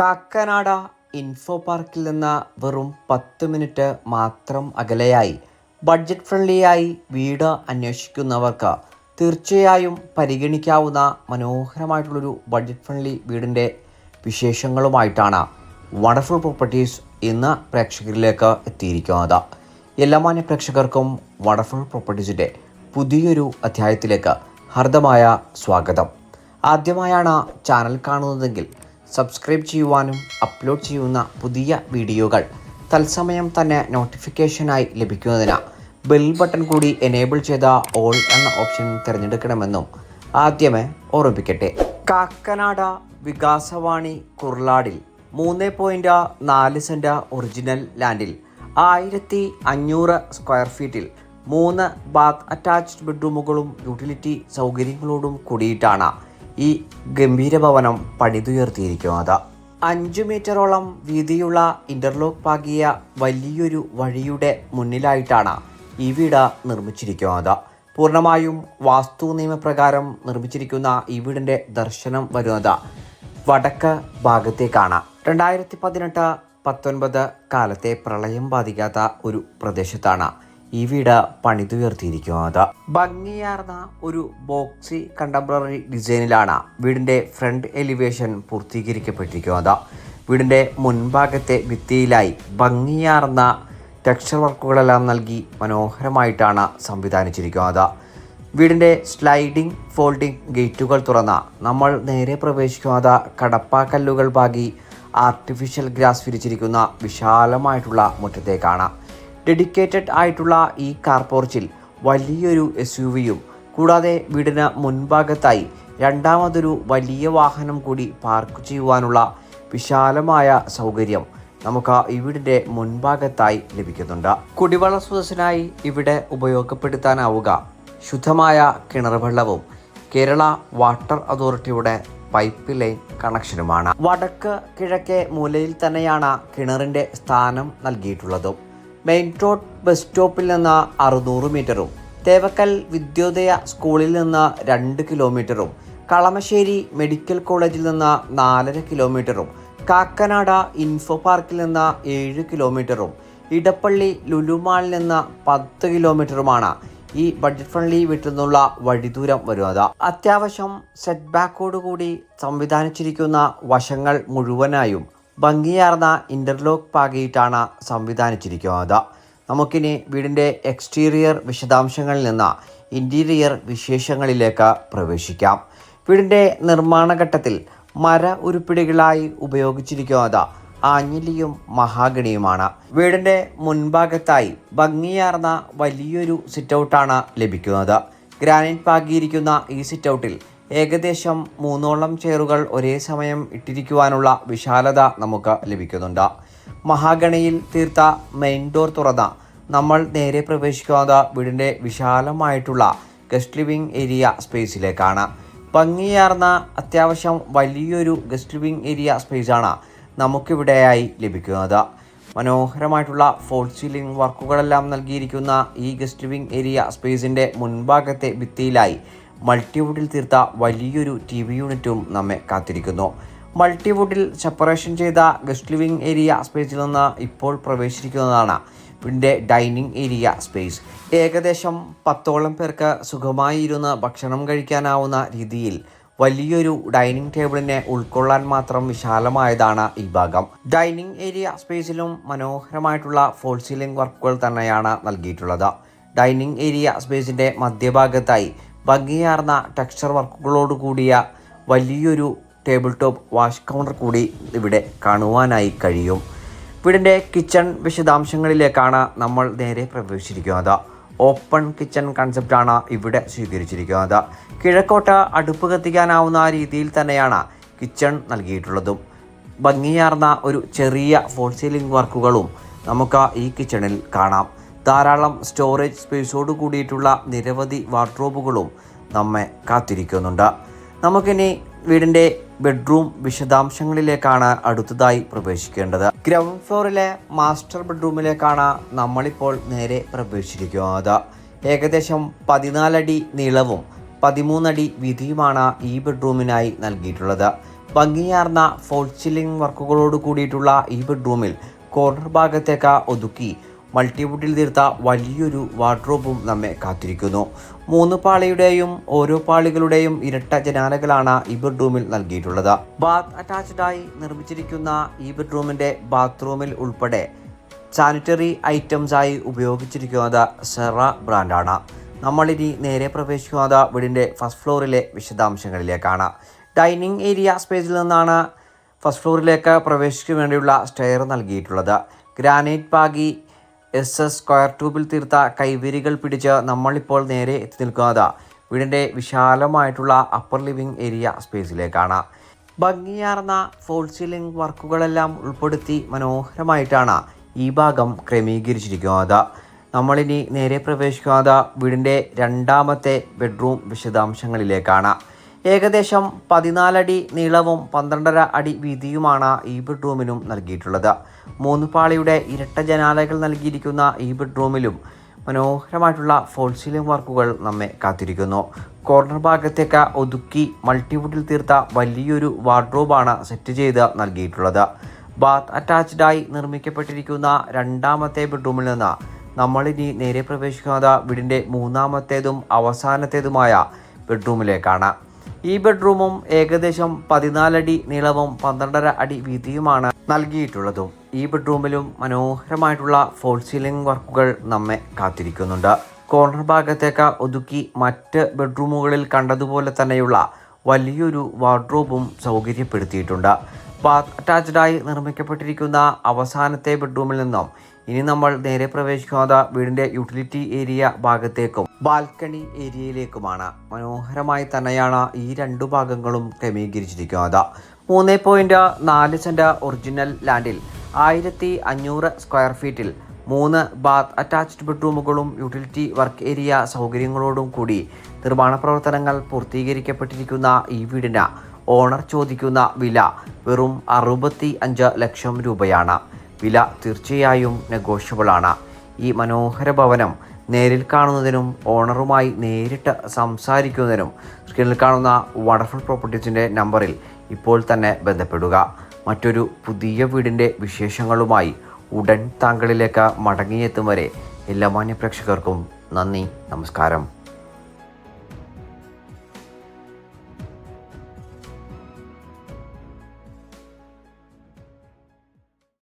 Kakkanad info പാർക്കിൽ നിന്ന് വെറും പത്ത് മിനിറ്റ് മാത്രം അകലെയായി. ബഡ്ജറ്റ് ഫ്രണ്ട്ലിയായി വീട് അന്വേഷിക്കുന്നവർക്ക് തീർച്ചയായും പരിഗണിക്കാവുന്ന മനോഹരമായിട്ടുള്ളൊരു ബഡ്ജറ്റ് ഫ്രണ്ട്ലി വീടിന്റെ വിശേഷങ്ങളുമായിട്ടാണ് വണ്ടർഫുൾ പ്രോപ്പർട്ടീസ് ഇന്ന് പ്രേക്ഷകരിലേക്ക് എത്തിയിരിക്കുന്നത്. എല്ലാ മാന്യ പ്രേക്ഷകർക്കും വണ്ടർഫുൾ പ്രോപ്പർട്ടീസിന്റെ പുതിയൊരു അധ്യായത്തിലേക്ക് ഹർദമായ സ്വാഗതം. ആദ്യമായാണ് ചാനൽ കാണുന്നതെങ്കിൽ സബ്സ്ക്രൈബ് ചെയ്യുവാനും അപ്ലോഡ് ചെയ്യുന്ന പുതിയ വീഡിയോകൾ തത്സമയം തന്നെ നോട്ടിഫിക്കേഷനായി ലഭിക്കുന്നതിന് ബെൽ ബട്ടൺ കൂടി എനേബിൾ ചെയ്ത ഓൾ എന്ന ഓപ്ഷൻ തിരഞ്ഞെടുക്കണമെന്നും ആദ്യമേ ഓർമ്മിപ്പിക്കട്ടെ. കാക്കനാട വികാസവാണി കുർലാടിൽ മൂന്ന് പോയിന്റ് നാല് സെന്റ് ഒറിജിനൽ ലാൻഡിൽ ആയിരത്തി അഞ്ഞൂറ് സ്ക്വയർ ഫീറ്റിൽ മൂന്ന് ബാത്ത് അറ്റാച്ച്ഡ് ബെഡ്റൂമുകളും യൂട്ടിലിറ്റി സൗകര്യങ്ങളോടും കൂടിയിട്ടാണ് ഈ ഗംഭീര ഭവനം പണിതുയർത്തിയിരിക്കുന്നത് അഞ്ചു മീറ്ററോളം വീതിയുള്ള ഇന്റർലോക്ക് പാകിയ വലിയൊരു വഴിയുടെ മുന്നിലായിട്ടാണ് ഈ വീട് നിർമ്മിച്ചിരിക്കുന്നത്. പൂർണമായും വാസ്തു നിയമപ്രകാരം നിർമ്മിച്ചിരിക്കുന്ന ഈ വീടിന്റെ ദർശനം വരുന്നത് വടക്ക് ഭാഗത്തേക്കാണ്. രണ്ടായിരത്തി പതിനെട്ട് പത്തൊൻപത് കാലത്തെ പ്രളയം ബാധിക്കാത്ത ഒരു പ്രദേശത്താണ്. ഈ വീട് പണിതുയർത്തിയിരിക്കുന്നത് ഭംഗിയാർന്ന ഒരു ബോക്സി കണ്ടംപററി ഡിസൈനിലാണ് വീടിന്റെ ഫ്രണ്ട് എലിവേഷൻ പൂർത്തീകരിക്കപ്പെട്ടിരിക്കുന്നത് വീടിന്റെ മുൻഭാഗത്തെ ഭിത്തിയിലായി ഭംഗിയാർന്ന ടെക്സ്ചർ വർക്കുകളെല്ലാം നൽകി മനോഹരമായിട്ടാണ് സംവിധാനിച്ചിരിക്കുന്നത്. വീടിന്റെ സ്ലൈഡിംഗ് ഫോൾഡിംഗ് ഗേറ്റുകൾ തുറന്ന നമ്മൾ നേരെ പ്രവേശിക്കുന്നത് കടപ്പാക്കല്ലുകൾ പാകി ആർട്ടിഫിഷ്യൽ ഗ്രാസ് വിരിച്ചിരിക്കുന്ന വിശാലമായിട്ടുള്ള മുറ്റത്തേക്കാണ്. ഡെഡിക്കേറ്റഡ് ആയിട്ടുള്ള ഈ കാർ പോർച്ചിൽ വലിയൊരു എസ് യു വിയും കൂടാതെ വീടിന് മുൻഭാഗത്തായി രണ്ടാമതൊരു വലിയ വാഹനം കൂടി പാർക്ക് ചെയ്യുവാനുള്ള വിശാലമായ സൗകര്യം നമുക്ക് ഈ മുൻഭാഗത്തായി ലഭിക്കുന്നുണ്ട്. കുടിവെള്ള സ്രോതസ്സിനായി ഇവിടെ ഉപയോഗപ്പെടുത്താനാവുക ശുദ്ധമായ കിണർ വെള്ളവും കേരള വാട്ടർ അതോറിറ്റിയുടെ പൈപ്പ് ലൈൻ കണക്ഷനുമാണ്. വടക്ക് കിഴക്കേ മൂലയിൽ തന്നെയാണ് കിണറിന്റെ സ്ഥാനം നൽകിയിട്ടുള്ളതും. മെയിൻ റോഡ് ബസ് സ്റ്റോപ്പിൽ നിന്ന് അറുന്നൂറ് മീറ്ററും തേവക്കൽ വിദ്യോദയ സ്കൂളിൽ നിന്ന് രണ്ട് കിലോമീറ്ററും കളമശ്ശേരി മെഡിക്കൽ കോളേജിൽ നിന്ന് നാലര കിലോമീറ്ററും കാക്കനാട ഇൻഫോ പാർക്കിൽ നിന്ന് ഏഴ് കിലോമീറ്ററും ഇടപ്പള്ളി ലുലുമാളിൽ നിന്ന് പത്ത് കിലോമീറ്ററുമാണ് ഈ ബഡ്ജറ്റ് ഫ്രണ്ട്ലി വീട്ടിൽ നിന്നുള്ള വഴിദൂരം വരുന്നത്. അത്യാവശ്യം സെറ്റ് ബാക്കോടുകൂടി സംവിധാനിച്ചിരിക്കുന്ന വശങ്ങൾ മുഴുവനായും ഭംഗിയാർന്ന ഇന്റർലോക്ക് പാകിയിട്ടാണ് സംവിധാനിച്ചിരിക്കുന്നത്. നമുക്കിനി വീടിന്റെ എക്സ്റ്റീരിയർ വിശദാംശങ്ങളിൽ നിന്ന് ഇന്റീരിയർ വിശേഷങ്ങളിലേക്ക് പ്രവേശിക്കാം. വീടിന്റെ നിർമ്മാണഘട്ടത്തിൽ മര ഉരുപ്പിടികളായി ഉപയോഗിച്ചിരിക്കുന്നത് ആഞ്ഞിലിയും മഹാഗണിയുമാണ്. വീടിന്റെ മുൻഭാഗത്തായി ഭംഗിയാർന്ന വലിയൊരു സിറ്റൗട്ടാണ് ലഭിക്കുന്നത്. ഗ്രാനൈറ്റ് പാകിയിരിക്കുന്ന ഈ സിറ്റൗട്ടിൽ ഏകദേശം മൂന്നോളം ചെയറുകൾ ഒരേ സമയം ഇട്ടിരിക്കുവാനുള്ള വിശാലത നമുക്ക് ലഭിക്കുന്നുണ്ട്. മഹാഗണയിൽ തീർത്ത മെയിൻ ഡോർ തുറന്ന നമ്മൾ നേരെ പ്രവേശിക്കുന്നത് വീടിന്റെ വിശാലമായിട്ടുള്ള ഗസ്റ്റ് ലിവിംഗ് ഏരിയ സ്പേസിലേക്കാണ് ഭംഗിയാർന്ന അത്യാവശ്യം വലിയൊരു ഗസ്റ്റ് ലിവിംഗ് ഏരിയ സ്പേസാണ് നമുക്കിവിടെയായി ലഭിക്കുന്നത്. മനോഹരമായിട്ടുള്ള ഫോൾ സീലിംഗ് വർക്കുകളെല്ലാം നൽകിയിരിക്കുന്ന ഈ ഗസ്റ്റ് ലിവിംഗ് ഏരിയ സ്പേസിന്റെ മുൻഭാഗത്തെ ഭിത്തിയിലായി മൾട്ടിവുഡിൽ തീർത്ത വലിയൊരു ടി വി യൂണിറ്റും നമ്മെ കാത്തിരിക്കുന്നു. മൾട്ടിവുഡിൽ സെപ്പറേഷൻ ചെയ്ത ഗസ്റ്റ് ലിവിംഗ് ഏരിയ സ്പേസിൽ നിന്ന് ഇപ്പോൾ പ്രവേശിക്കുന്നതാണ് ഇതിന്റെ ഡൈനിങ് ഏരിയ സ്പേസ് ഏകദേശം പത്തോളം പേർക്ക് സുഖമായി ഇരുന്ന് ഭക്ഷണം കഴിക്കാനാവുന്ന രീതിയിൽ വലിയൊരു ഡൈനിങ് ടേബിളിനെ ഉൾക്കൊള്ളാൻ മാത്രം വിശാലമായതാണ് ഈ ഭാഗം. ഡൈനിങ് ഏരിയ സ്പേസിലും മനോഹരമായിട്ടുള്ള ഫോൾ സീലിംഗ് വർക്കുകൾ തന്നെയാണ് നൽകിയിട്ടുള്ളത്. ഡൈനിങ് ഏരിയ സ്പേസിന്റെ മധ്യഭാഗത്തായി ഭംഗിയാർന്ന ടെക്സ്ചർ വർക്കുകളോട് കൂടിയ വലിയൊരു ടേബിൾ ടോപ്പ് വാഷ് കൗണ്ടർ കൂടി ഇവിടെ കാണുവാനായി കഴിയും. വീടിന്റെ കിച്ചൺ വിശദാംശങ്ങളിലേക്കാണ് നമ്മൾ നേരെ പ്രവേശിച്ചിരിക്കുന്നത്. ഓപ്പൺ കിച്ചൺ കൺസെപ്റ്റാണ് ഇവിടെ സ്വീകരിച്ചിരിക്കുന്നത്. കിഴക്കോട്ട അടുപ്പ് കത്തിക്കാനാവുന്ന രീതിയിൽ തന്നെയാണ് കിച്ചൺ നൽകിയിട്ടുള്ളതും. ഭംഗിയാർന്ന ഒരു ചെറിയ ഫോൾ സീലിംഗ് വർക്കുകളും നമുക്ക് ഈ കിച്ചണിൽ കാണാം. ധാരാളം സ്റ്റോറേജ് സ്പേസോട് കൂടിയിട്ടുള്ള നിരവധി വാർഡ്രോബുകളും നമ്മെ കാത്തിരിക്കുന്നുണ്ട്. നമുക്കിനി വീടിന്റെ ബെഡ്റൂം വിശദാംശങ്ങളിലേക്കാണ് അടുത്തതായി പ്രവേശിക്കേണ്ടത്. ഗ്രൗണ്ട് ഫ്ലോറിലെ മാസ്റ്റർ ബെഡ്റൂമിലേക്കാണ് നമ്മളിപ്പോൾ നേരെ പ്രവേശിച്ചിരിക്കുന്നത്. ഏകദേശം പതിനാലടി നീളവും പതിമൂന്നടി വീതിയുമാണ് ഈ ബെഡ്റൂമിനായി നൽകിയിട്ടുള്ളത്. ഭംഗിയാർന്ന ഫോൾ സീലിംഗ് വർക്കുകളോട് കൂടിയിട്ടുള്ള ഈ ബെഡ്റൂമിൽ കോർണർ ഭാഗത്തേക്ക് ഒതുക്കി മൾട്ടിവുഡിൽ തീർത്ത വലിയൊരു വാർഡ്രോബും നമ്മെ കാത്തിരിക്കുന്നു. മൂന്ന് പാളിയുടെയും ഓരോ പാളികളുടെയും ഇരട്ട ജനാലകളാണ് ഈ ബെഡ്റൂമിൽ നൽകിയിട്ടുള്ളത്. ബാത്ത് അറ്റാച്ച്ഡായി നിർമ്മിച്ചിരിക്കുന്ന ഈ ബെഡ്റൂമിന്റെ ബാത്റൂമിൽ ഉൾപ്പെടെ സാനിറ്ററി ഐറ്റംസായി ഉപയോഗിച്ചിരിക്കുന്നത് സെറ ബ്രാൻഡാണ്. നമ്മളിനി നേരെ പ്രവേശിക്കുന്നത് വീടിന്റെ ഫസ്റ്റ് ഫ്ലോറിലെ വിശദാംശങ്ങളിലേക്കാണ്. ഡൈനിങ് ഏരിയ സ്പേസിൽ നിന്നാണ് ഫസ്റ്റ് ഫ്ലോറിലേക്ക് പ്രവേശിക്കാൻ വേണ്ടിയുള്ള സ്റ്റെയർ നൽകിയിട്ടുള്ളത്. ഗ്രാനൈറ്റ് പാകി എസ് എസ് സ്ക്വയർ ട്യൂബിൽ തീർത്ത കൈവരികൾ പിടിച്ച് നമ്മളിപ്പോൾ നേരെ എത്തി നിൽക്കുന്നത്. വീടിന്റെ വിശാലമായിട്ടുള്ള അപ്പർ ലിവിംഗ് ഏരിയ സ്പേസിലേക്കാണ് ഭംഗിയാർന്ന ഫോൾ സീലിംഗ് വർക്കുകളെല്ലാം ഉൾപ്പെടുത്തി മനോഹരമായിട്ടാണ് ഈ ഭാഗം ക്രമീകരിച്ചിരിക്കുന്നത്. നമ്മളിനി നേരെ പ്രവേശിക്കുന്നത് വീടിന്റെ രണ്ടാമത്തെ ബെഡ്റൂം വിശദാംശങ്ങളിലേക്കാണ്. ഏകദേശം പതിനാലടി നീളവും പന്ത്രണ്ടര അടി വീതിയുമാണ് ഈ ബെഡ്റൂമിനും നൽകിയിട്ടുള്ളത്. മൂന്ന് പാളിയുടെ ഇരട്ട ജനാലകൾ നൽകിയിരിക്കുന്ന ഈ ബെഡ്റൂമിലും മനോഹരമായിട്ടുള്ള ഫോൾ സീലിംഗ് വർക്കുകൾ നമ്മെ കാത്തിരിക്കുന്നു. കോർണർ ഭാഗത്തേക്ക് ഒതുക്കി മൾട്ടിവുഡിൽ തീർത്ത വലിയൊരു വാർഡ്രോബാണ് സെറ്റ് ചെയ്ത് നൽകിയിട്ടുള്ളത്. ബാത്ത് അറ്റാച്ച്ഡായി നിർമ്മിക്കപ്പെട്ടിരിക്കുന്ന രണ്ടാമത്തെ ബെഡ്റൂമിൽ നിന്ന് നമ്മളിനി നേരെ പ്രവേശിക്കുന്നത് വീടിന്റെ മൂന്നാമത്തേതും അവസാനത്തേതുമായ ബെഡ്റൂമിലേക്കാണ്. ഈ ബെഡ്റൂമും ഏകദേശം പതിനാലടി നീളവും പന്ത്രണ്ടര അടി വീതിയുമാണ് നൽകിയിട്ടുള്ളതും. ഈ ബെഡ്റൂമിലും മനോഹരമായിട്ടുള്ള ഫോൾ സീലിംഗ് വർക്കുകൾ നമ്മെ കാത്തിരിക്കുന്നുണ്ട്. കോർണർ ഭാഗത്തേക്ക് ഒതുക്കി മറ്റ് ബെഡ്റൂമുകളിൽ കണ്ടതുപോലെ തന്നെയുള്ള വലിയൊരു വാർഡ്രോബും സൗകര്യപ്പെടുത്തിയിട്ടുണ്ട്. ബാത്ത് അറ്റാച്ച്ഡായി നിർമ്മിക്കപ്പെട്ടിരിക്കുന്ന അവസാനത്തെ ബെഡ്റൂമിൽ നിന്നും ഇനി നമ്മൾ നേരെ പ്രവേശിക്കുന്നത് വീടിന്റെ യൂട്ടിലിറ്റി ഏരിയ ഭാഗത്തേക്കും ബാൽക്കണി ഏരിയയിലേക്കുമാണ്. മനോഹരമായി തന്നെയാണ് ഈ രണ്ടു ഭാഗങ്ങളും ക്രമീകരിച്ചിരിക്കുന്നത്. മൂന്ന് പോയിന്റ് നാല് സെന്റ് ഒറിജിനൽ ലാൻഡിൽ ആയിരത്തി അഞ്ഞൂറ് സ്ക്വയർ ഫീറ്റിൽ മൂന്ന് ബാത്ത് അറ്റാച്ച്ഡ് ബെഡ്റൂമുകളും യൂട്ടിലിറ്റി വർക്ക് ഏരിയ സൗകര്യങ്ങളോടും കൂടി നിർമ്മാണ പ്രവർത്തനങ്ങൾ പൂർത്തീകരിക്കപ്പെട്ടിരിക്കുന്ന ഈ വീടിന് ഓണർ ചോദിക്കുന്ന വില വെറും അറുപത്തി അഞ്ച് ലക്ഷം രൂപയാണ്. വില തീർച്ചയായും നെഗോഷ്യബിളാണ് ഈ മനോഹര ഭവനം നേരിൽ കാണുന്നതിനും ഓണറുമായി നേരിട്ട് സംസാരിക്കുന്നതിനും സ്ക്രീനിൽ കാണുന്ന വണ്ടർഫുൾ പ്രോപ്പർട്ടീസിന്റെ നമ്പറിൽ ഇപ്പോൾ തന്നെ ബന്ധപ്പെടുക. മറ്റൊരു പുതിയ വീടിന്റെ വിശേഷങ്ങളുമായി ഉടൻ താങ്കളിലേക്ക് മടങ്ങിയെത്തും വരെ എല്ലാ മാന്യ പ്രേക്ഷകർക്കും നന്ദി നമസ്കാരം.